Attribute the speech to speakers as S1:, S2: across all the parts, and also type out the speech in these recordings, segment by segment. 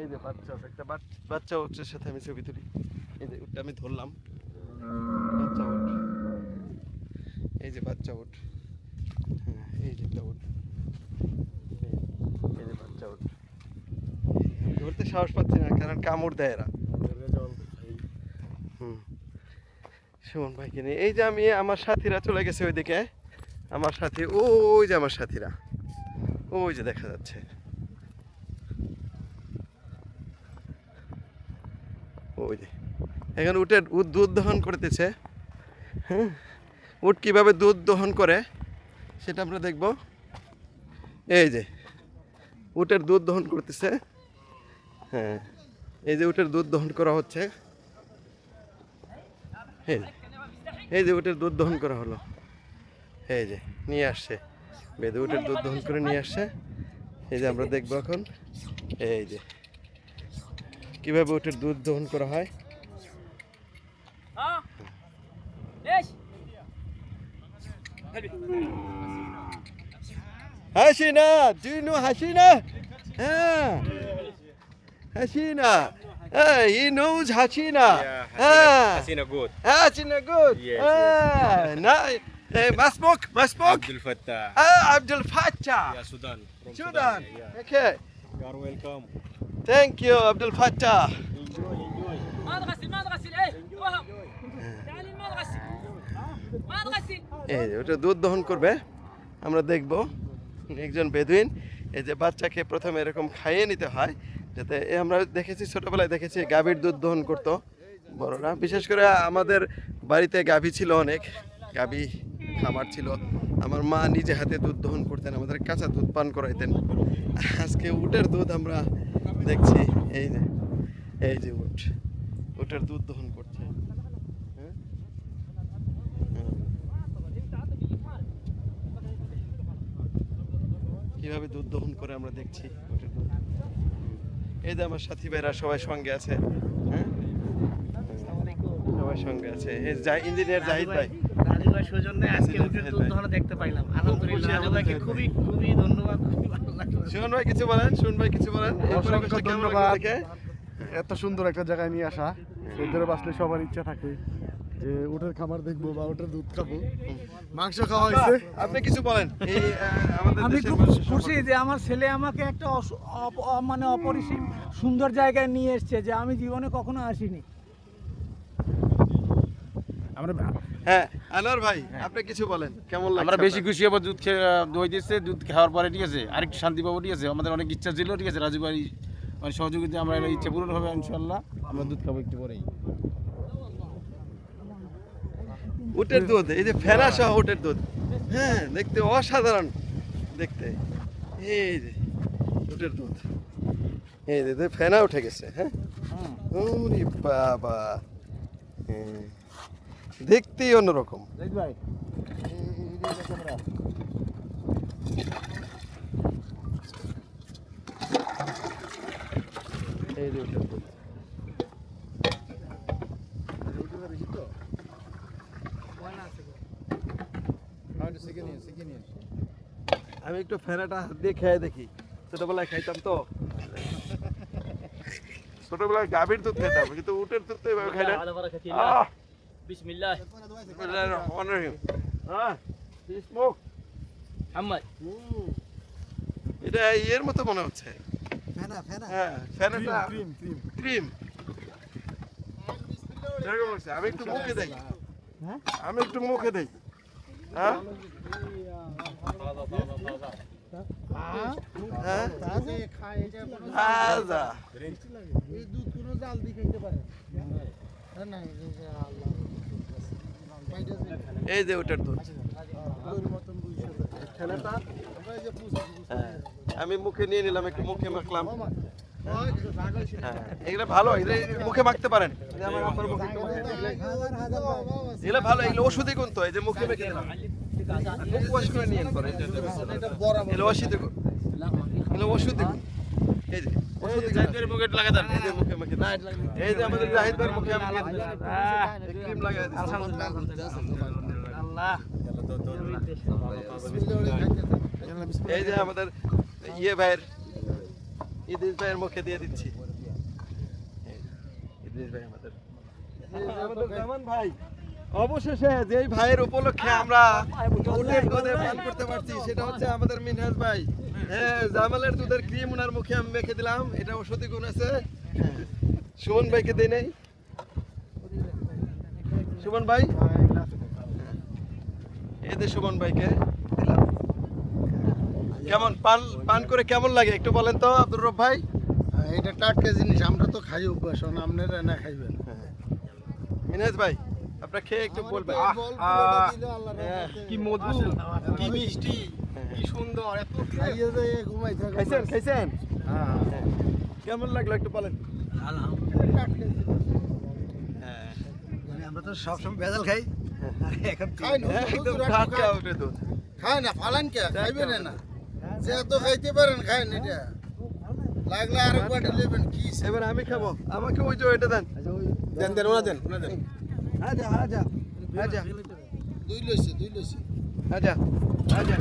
S1: এই যে বাচ্চা ওঠ, একটা বাচ- বাচ্চা উঠের সাথে আমি ছবি তুলি। এই যে উঠটা আমি ধরলাম। বাচ্চা উঠ এই যে বাচ্চা উঠ হ্যাঁ এই যে একটা উঠ এই যে বাচ্চা উঠ ধরতে সাহস পাচ্ছি না কারণ কামড় দেয় এরা। হুম। সুমন ভাইকে নিয়ে। এই যে আমি আমার সাথীরা চলে গেছে ওইদিকে। আমার সাথী ওই যে আমার সাথীরা। ওই যে দেখা যাচ্ছে। ওই যে। এখানে উটের উট দুধ দহন করতেছে। হ্যাঁ? উট কীভাবে দুধ দহন করে সেটা আমরা দেখব। এই যে, উটের দুধ দহন করতেছে। হ্যাঁ এই যে উটের দুধ দহন করা হচ্ছে। এই যে উটের দুধ দহন করা হলো। এই যে, নিয়ে আসছে। বেদে উটের দুধ দহন করে নিয়ে আসছে। এই যে আমরা দেখব এখন। এই যে কিভাবে ওটার দুধ দহন করা হয় you know হাসিনা হ্যাঁ Hasina Hey, he knows Hachina. Yeah, ah.
S2: Hachina good.
S1: Hachina good.
S2: Yes,
S1: ah, yes. Na, eh, Masmuk, Masmuk.
S2: Abdul Fattah.
S1: Ah, Abdul Fattah.
S2: Yeah, Sudan. From
S1: Sudan. Sudan.
S2: Yeah.
S1: Okay.
S2: You are welcome.
S1: Thank you, Abdul Fattah.
S2: Enjoy, enjoy.
S3: ما تغسل ما تغسل ايه وهم تعالي ما تغسل ما تغسل
S1: এই যে ওটা দুধ দহন করবে আমরা দেখব একজন বেদুইন এই যে বাচ্চাকে প্রথমে এরকম খাইয়ে নিতে হয় যাতে এ আমরা দেখেছি ছোটবেলায় দেখেছি গাভীর দুধ দহন করতো বড়রা বিশেষ করে আমাদের বাড়িতে গাভী ছিল অনেক গাভী খামার ছিল আমার মা নিজে হাতে দুধ দহন করতেন আমাদের কাঁচা দুধ পান করাইতেন আজকে উটের দুধ আমরা দেখছি, এই যে এই যে উঠ ওটার দুধ দহন করছে হ্যাঁ। কীভাবে দুধ দহন করে আমরা দেখছি। এই যে আমার সাথী ভাইরা সবাই সঙ্গে আছে হ্যাঁ সবাই সঙ্গে আছে। ইঞ্জিনিয়ার জাহিদ ভাই।
S4: উটের
S1: ভাই। সুমন কিছু বলেন সুমন ভাই কিছু বলেন।
S5: ধন্যবাদ। এত সুন্দর একটা জায়গায় নিয়ে আসা। সৈধ্যরে বাসলে সবার ইচ্ছা থাকে যে উটের খাবার দেখব বা উটের দুধ খাব। মাংস খাওয়া হয়েছে।
S1: আপনি কিছু বলেন। এই আহ, আমাদের
S6: আমি খুব খুশি যে আমার ছেলে আমাকে একটা অস- অপ- অ- মানে অপরিসীম সুন্দর জায়গায় নিয়ে এসছে যে আমি জীবনে কখনো আসিনি।
S5: আমরা
S1: হ্যাঁ আনোয়ার ভাই আপনি কিছু বলেন কেমন লাগছে
S7: আমরা বেশি খুশি হব দুধ খেয়ে দই দিচ্ছে দুধ খাওয়ার পরে ঠিক আছে আরেকটু শান্তি পাবো ঠিক আছে। আমাদের অনেক ইচ্ছা ছিল ঠিক আছে রাজু ভাই মানে সহযোগিতা আমরা এই ইচ্ছা পূরণ হবে ইনশাল্লাহ আমরা দুধ খাব একটু পরেই।
S1: উটের দুধ এই যে ফেনা সহ উটের দুধ। হ্যাঁ দেখতে অসাধারণ দেখতে। এই যে উটের দুধ। এই যে যে ফেনা উঠে গেছে হ্যাঁ? ওরে বাবা। হ্যাঁ। দেখতেই অন্যরকম।
S6: ভাই।
S1: আমি একটু ফেনাটা হাত দিয়ে খেয়ে দেখি। ছোটবেলায় খাইতাম তো। ছোটবেলায় গাভীর দুধ খেতাম কিন্তু উটের দুধ তো এভাবে খাই না।
S3: Bismillah. Bismillah
S1: ar-Rahman ar-Rahim. Ah, this smoke.
S3: Muhammad.
S1: এটা এর মতো মনে হচ্ছে। ফেনা ফেনা। হ্যাঁ ফেনাটা
S5: ক্রিম ক্রিম
S1: ক্রিম। আমি একটু মুখে দেই। হ্যাঁ? আমি একটু মুখে দেই। হ্যাঁ? হ্যাঁ? এই জাল দিয়ে খেতে পারে। হ্যাঁ, এই যে ওটার দুধ। হ্যাঁ, আমি মুখে নিয়ে নিলাম একটু মুখে মাখলাম। হ্যাঁ, এগুলো ভালো মুখে মাখতে পারেন। এগুলো ভালো। এগুলো ওষুধি গুণ তো এই যে মুখে মেখে দিলাম। মুখ ওয়াশ ওষুধি এগুলো ওষুধি এই যে ওষুধি গুণ মুখে লাগা দেন এই যে মুখে মেখে দেন। এই যে আমাদের জাহিদ ভাইয়ের মুখে আমি ক্রিম লাগাই দিচ্ছি
S4: আল্লাহ
S1: এই যে আমাদের ইয়ে ভাইয়ের ইদিস ভাইয়ের মুখে দিয়ে দিচ্ছি ইদ্রিস ভাই আমাদের আমাদের জামান ভাই অবশেষে যেই ভাইয়ের উপলক্ষে আমরা উটের দুধে পান করতে পারছি সেটা হচ্ছে আমাদের মিনহাজ ভাই। হ্যাঁ জামালের দুধের ক্রিম ওনার মুখে আমি মেখে দিলাম এটা ওষুধি গুণ আছে। হ্যাঁ। সুমন ভাইকে দিই নাই। সুমন ভাই? এই যে সুমন ভাইকে দিলাম। কেমন পান পান করে কেমন লাগে একটু বলেন তো আব্দুর রব ভাই?
S5: এটা টাটকা জিনিস আমরা তো খাই অভ্যাস আপনারা না খাইবেন।
S1: মিনহাজ ভাই? আপনার খেয়ে একটু বলবেন। হ্যাঁ।
S7: কি মধু কি মিষ্টি কি সুন্দর এত
S1: খাইছেন খাইছেন? হ্যাঁ। কেমন লাগল একটু বলেন?
S5: আমরা তো সবসময় ভেজাল খাই। এখন খাই না ফালান কে? খাইবেন না। যে এত খাইতে পারেন খাই না এটা। লাগলে আরও বাটি নেবেন কি
S1: এবার আমি খাব। আমাকে ওই যে ওইটা দেন।
S7: দেন দেন ওনা দেন ওনা দেন।
S1: আজা আজা আজা।
S5: দুই লইছে দুই লইছে।
S1: আজা আজা।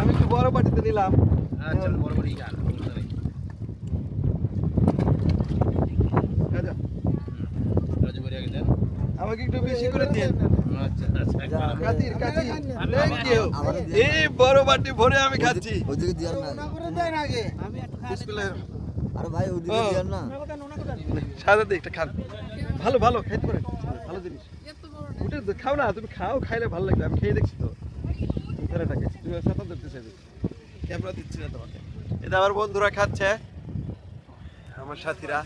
S1: আমি একটু বড় বাটিতে নিলাম।
S7: আচ্ছা বড় গান করে
S1: আমাকে একটু বেশি করে দিন
S7: আচ্ছা আচ্ছা
S1: কাতির কাতির থ্যাংক ইউ এই বড় বাটি ভরে আমি খাচ্ছি।
S8: ওদিকে দিয়ার না।
S1: বিসমিল্লাহ।
S8: আরে ভাই ওদিকে
S1: ও।
S8: দিয়ার না।
S1: সাদা দিয়ে খান। ভালো ভালো খাইতে পারেন। ভালো জিনিস। উঠে খাও না, তুমি খাও, খাইলে ভালো লাগবে, আমি খেয়ে দেখছি তো। তুমি সাথে ধরতে ক্যামেরা দিচ্ছি না তোমাকে। এটা আমার বন্ধুরা খাচ্ছে। আমার সাথীরা।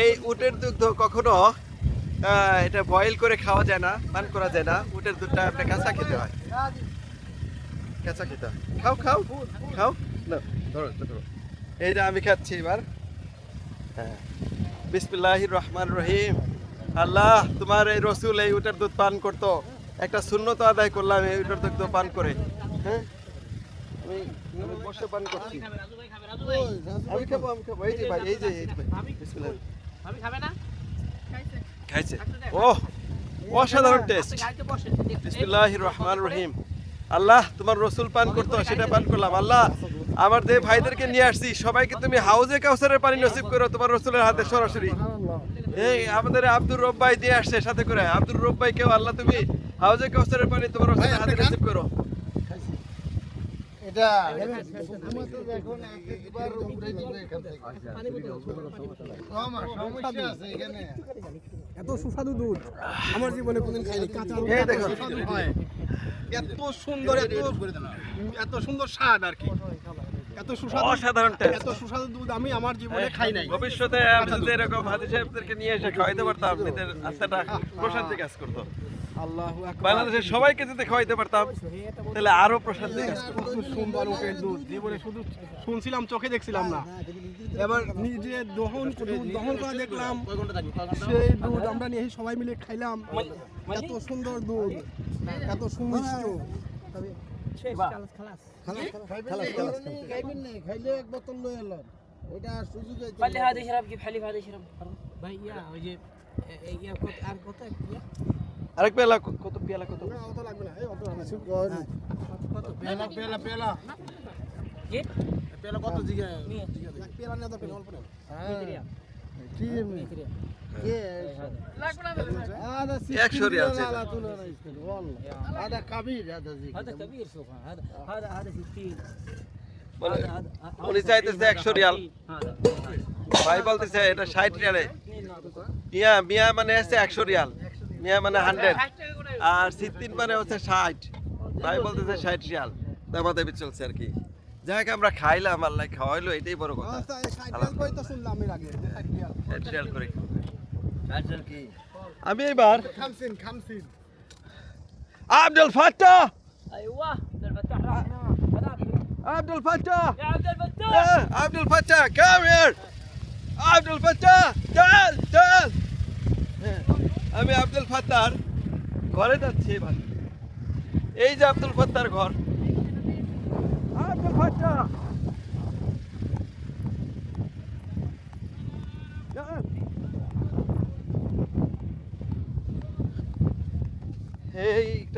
S1: এই উটের দুগ্ধ কখনো এটা বয়েল করে খাওয়া যায় না, পান করা যায় না। উটের দুধটা আপনি কাঁচা খেতে হয়। কাঁচা খেতে খাও খাও খাও। না ধরো ধরো এইটা আমি খাচ্ছি এবার। হ্যাঁ। বিসমিল্লাহির রহমান রহিম। আল্লাহ তোমার এই রসুল এই উটের দুধ পান করতো। একটা শূন্যতা আদায় করলাম এই উটের দুধ পান করে। হ্যাঁ? আমি আমি বসে পান করছি। আমি খাব আমি খাব। এই যে ভাই এই যে বিসমিল্লাহ। খাইছে। ও অসাধারণ টেস্ট।
S4: গাড়িতে বসে
S1: বিসমিল্লাহির রহমান রহিম। আল্লাহ তোমার রসুল পান করতো সেটা পান করলাম। আল্লাহ আমার যে ভাইদেরকে নিয়ে আসছি সবাইকে তুমি হাউজে কাউসারের পানি নসিব করো তোমার রসুলের হাতে সরাসরি। এই আমাদের আব্দুর রব্বাই দিয়ে আসছে সাথে করে। আব্দুর রব্বাই কেউ আল্লাহ তুমি হাউজে কাউসারের পানি তোমার রসুলের হাতে নসিব করো।
S5: এটা
S7: এত সুস্বাদু দুধ। আমার জীবনে কোনদিন খাইনি কাঁচা
S1: এই দেখো।
S7: এত সুন্দর এত এত সুন্দর স্বাদ আর কি। এত সুস্বাদু
S1: অসাধারণ
S7: এত সুস্বাদু দুধ আমি আমার জীবনে খাই নাই।
S1: ভবিষ্যতে আমি যদি এরকম হাজি সাহেবদেরকে নিয়ে এসে খাওয়াইতে পারতাম এদের আস্থাটা প্রশান্তি কাজ করতো।
S7: আল্লাহ
S1: বাংলাদেশের সবাইকে যদি খাওয়াইতে পারতাম তাহলে আরও প্রশান্তি কাজ করতো।
S7: সুন্দর উটের দুধ। জীবনে শুধু শুনছিলাম চোখে দেখছিলাম না। এবার নিজে দহন করে দহন করে দেখলাম। সেই দুধ আমরা নিয়ে সবাই মিলে খাইলাম। এত সুন্দর দুধ। এত সুমিষ্ট
S5: খাইলে এক বোতল লয়ে এলেন ওইটা
S4: কত আর
S1: এক পেলা কত পেলা কত?
S7: না অত
S5: লাগবে
S1: একশো রিয়াল ছিল।
S5: هذا كبير هذا زي
S3: هذا كبير شوف هذا هذا هذا 60
S1: বলে
S3: هذا هذا
S1: উনি চাইতেছে একশো রিয়াল
S3: هذا
S1: ভাই বলতেছে এটা ষাট রিয়ালে মিয়া মিয়া মানে হচ্ছে একশো রিয়াল মিয়া মানে হান্ড্রেড আর সিত্তিন মানে হচ্ছে ষাট ভাই বলতেছে ষাট রিয়াল দামা দাবি চলছে আর কি যাক আমরা খাইলাম আল্লাহ খাওয়াইলো এটাই বড় কথা
S7: তো শুনলাম এর আগে
S1: ষাট রিয়াল করে আমি এবার আব্দুল
S3: ফাত্তা।
S1: আব্দুল
S3: ফাত্তা হ্যাঁ,
S1: হ্যাঁ, হ্যাঁ, আব্দুল ফাত্তা। কাম হিয়ার আব্দুল ফাত্তা চল চল। আমি আব্দুল ফাত্তার ঘরে যাচ্ছি এবার। এই যে আব্দুল ফাত্তার ঘর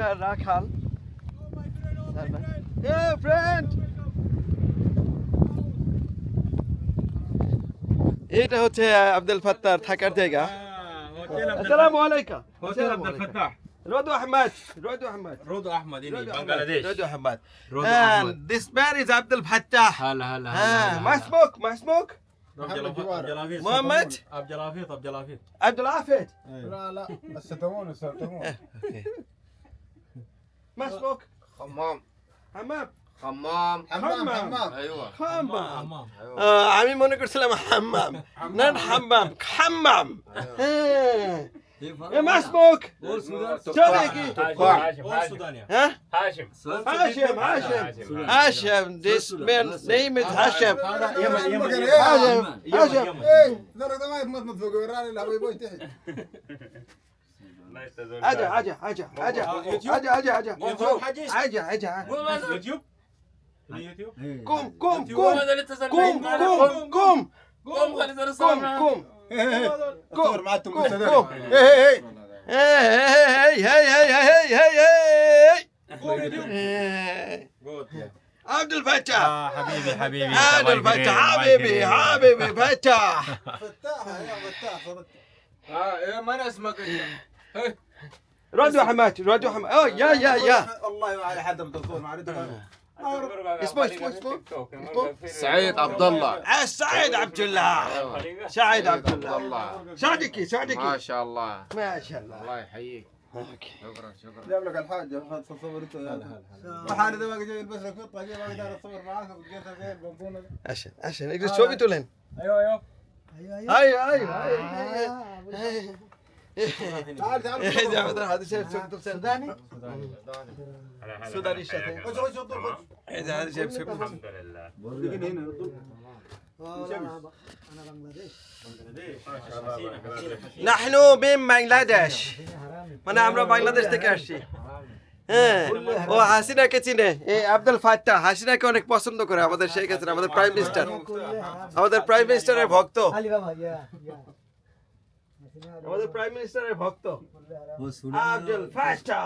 S1: এইটা রাখাল তার না? এ ফ্রেন্ড এটা হচ্ছে আব্দুল ফাত্তার থাকার জায়গা আসসালামু আলাইকুম
S2: hotel Abdul Fattah
S1: Rodu Ahmad Rodu Ahmad
S2: رودو احمد اني
S1: رودو أحمد.
S2: بنغلاديش
S1: رودو احمد
S2: رودو
S1: and
S2: أحمد.
S1: this man is Abdul Fattah
S2: هلا هلا
S1: Ah, ما اسمك ما اسمك
S2: عبد العفيف
S1: محمد
S2: عبد العفيف عبد العفيف
S1: عبد العافيت
S5: لا لا الستمون الستمون
S1: ما اسمك
S8: حمام
S1: حمام
S8: حمام
S1: حمام
S8: ايوه
S1: حمام آه، আমি মনে করছিলাম হাম্মাম না হাম্মাম খাম্মাম হ্যাঁ। এ ما اسمك صديقي
S2: اول سودانيا
S1: ها
S3: هاشم
S1: هاشم هاشم هاشم this man's name is هاشم
S2: يمن يمن
S1: هاشم هاشم
S5: لا تحت
S1: أجا أجا أجا أجا أجا أجا أجا
S2: يوتيوب. حجيش
S1: أجا أجا
S2: يوتيوب؟ اليوتيوب
S1: قوم قوم قوم قوم قوم قوم
S3: قوم خلي زر
S1: قوم قوم
S5: معكم
S1: قوم قوم. هي هي هي هي هي هي
S2: جود
S1: عبد الفتاح.
S2: آه حبيبي حبيبي.
S1: عبد الفتاح حبيبي حبيبي فتاح.
S5: فتاح يا فتاح صدق
S8: ما أنا اسمك أنت. إيه.
S1: راديو حماتي راديو حماتي آه يا يا يا.
S5: الله على حد الدكتور ما عرفت
S1: اسمه اسمه اسمه
S8: سعيد عبد الله. أه. أه.
S1: سعيد عبد الله. سعيد عبد الله.
S8: سعدكي
S1: سعدكي
S8: ما شاء الله.
S1: ما شاء الله.
S8: الله يحييك. شكرا شكرا.
S5: جاب لك الحاج تصور انت الحاج ما جاي يلبس لك قطة ما أقدر اتصور معاك وجيتها
S1: عشان عشان. إجلس شوبي تولين أيوه. أيوه أيوه. أيوه أيوه. أيوه. أيوه،, أيوه. Bangladesh মানে আমরা বাংলাদেশ থেকে আসছি হ্যাঁ ও হাসিনাকে চিনে এই আব্দুল ফাত্তা হাসিনাকে অনেক পছন্দ করে আমাদের শেখ হাসিনা আমাদের প্রাইম মিনিস্টার আমাদের প্রাইম মিনিস্টারের ভক্ত আমাদের প্রাইম মিনিস্টারের ভক্ত। আব্দুল
S8: ফাস্টা